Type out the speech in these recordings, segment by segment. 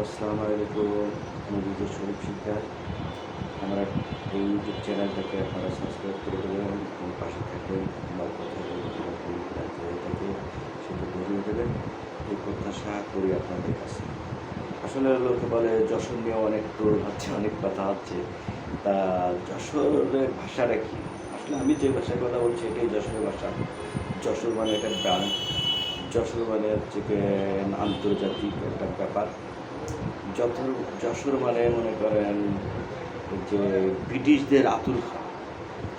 আসসালামু আলাইকুম আমি বিজয় শরীফ শিকদার। আমরা এই ইউটিউব চ্যানেলটাকে আপনারা সাবস্ক্রাইব করে দেবেন এবং পাশে থাকবেন। আমার কথা থাকে সেটা ধরিয়ে দেবেন। এই প্রত্যাশা করি আপনাদের কাছে। আসলে লোকে বলে, যশোর নিয়ে অনেক তোর হচ্ছে, অনেক কথা হচ্ছে। তা যশোরের ভাষাটা কি? আসলে আমি যে ভাষার কথা বলছি, এটাই যশোরের ভাষা। যশোর মানে একটা ব্রান্ড যশোর মানে হচ্ছে আন্তর্জাতিক একটা ব্যাপার। যথর যশোর মানে মনে করেন যে ব্রিটিশদের আতুর ঘর,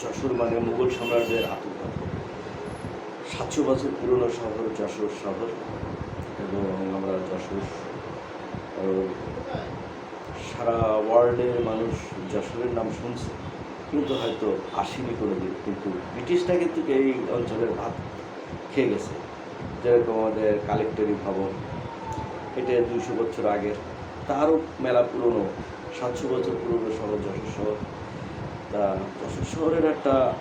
যশোর মানে মুঘল সম্রাটদের আতুর ঘর। সাতশো বছর পুরনো শহর যশোর শহর এবং আমরা যশোর সারা ওয়ার্ল্ডের মানুষ যশোরের নাম শুনছে। কিন্তু হয়তো আসেনি কোনো দিন কিন্তু ব্রিটিশরা কিন্তু এই অঞ্চলের ভাত খেয়ে গেছে। যেরকম আমাদের কালেক্টরি ভবন, এটা দুইশো বছর আগের। তারও মেলা পুরনো, সাতশো বছর পুরনো শহর যশোর শহর। তা যশোর শহরের একটা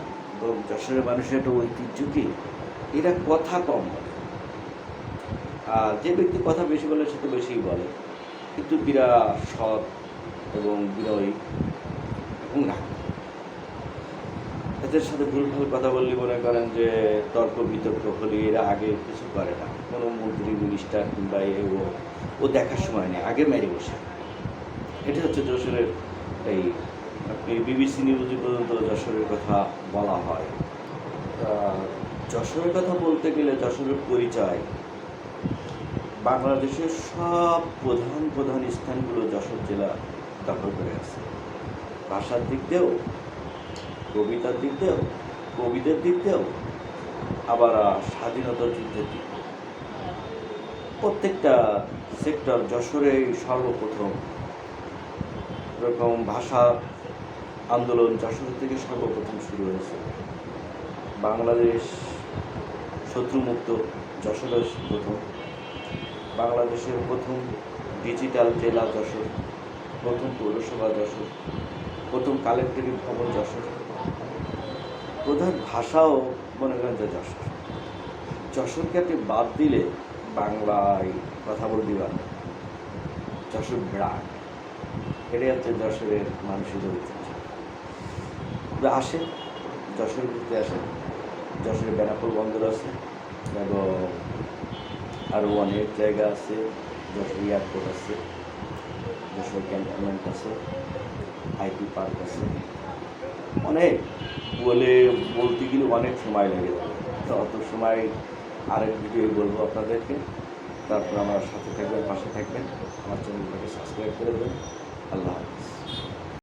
যশোরের মানুষের একটা ঐতিহ্য কি? এরা কথা কম বলে। আর যে ব্যক্তি কথা বেশি বলে সে তো বেশিই বলে। কিন্তু বিরাট সৎ এবং বিনয়ী এবং রাগ এদের সাথে ভুলভাল কথা বললে মনে করেন যে তর্ক, বিতর্ক হলে এরা আগে কিছু করে না। কোনো মন্ত্রী মিনিস্টার কিংবা এ, ও ও দেখার সময় নেই, আগে মেরে বসে। এটা হচ্ছে যশোরের এই, আপনি বিবিসি নিউজে পর্যন্ত যশোরের কথা বলা হয়। যশোরের কথা বলতে গেলে যশোরের পরিচয়। বাংলাদেশের সব প্রধান প্রধান স্থানগুলো যশোর জেলা দখল করে আছে। ভাষার দিক দিয়েও কবিতার দিক দিয়েও কবিদের দিক দিয়েও আবার আহ, স্বাধীনতা যুদ্ধের দিক। প্রত্যেকটা সেক্টর যশোরে সর্বপ্রথম এরকম ভাষা আন্দোলন যশোর থেকে সর্বপ্রথম শুরু হয়েছে। বাংলাদেশ শত্রুমুক্ত যশোরের প্রথম। বাংলাদেশের প্রথম ডিজিটাল জেলা যশোর প্রথম পৌরসভা যশোর প্রথম কালেক্টরি ভবন যশোর। প্রধান ভাষাও মনে করেন যে যশোর। যশোরকে আপনি বাদ দিলে বাংলায় কথা বলতে পারেন যশোর ব্রাক। এটাই হচ্ছে যশোরের মানুষের ঐতিহ্য আসেন যশোর ঘুরতে আসেন যশোরে বেনাপুর বন্দর আছে, এবং আরও অনেক জায়গা আছে, যশোর এয়ারপোর্ট আছে, যশোর ক্যান্টনমেন্ট আছে, আইটি পার্ক আছে। অনেক বলে বলতে গেলে অনেক সময় লেগে যাবে তো অত সময় আরেক ভিডিও বলব আপনাদেরকে। তারপর আমার সাথে থাকবেন, পাশে থাকবেন। আমার চ্যানেলটাকে সাবস্ক্রাইব করে দেবেন। আল্লাহ হাফিজ।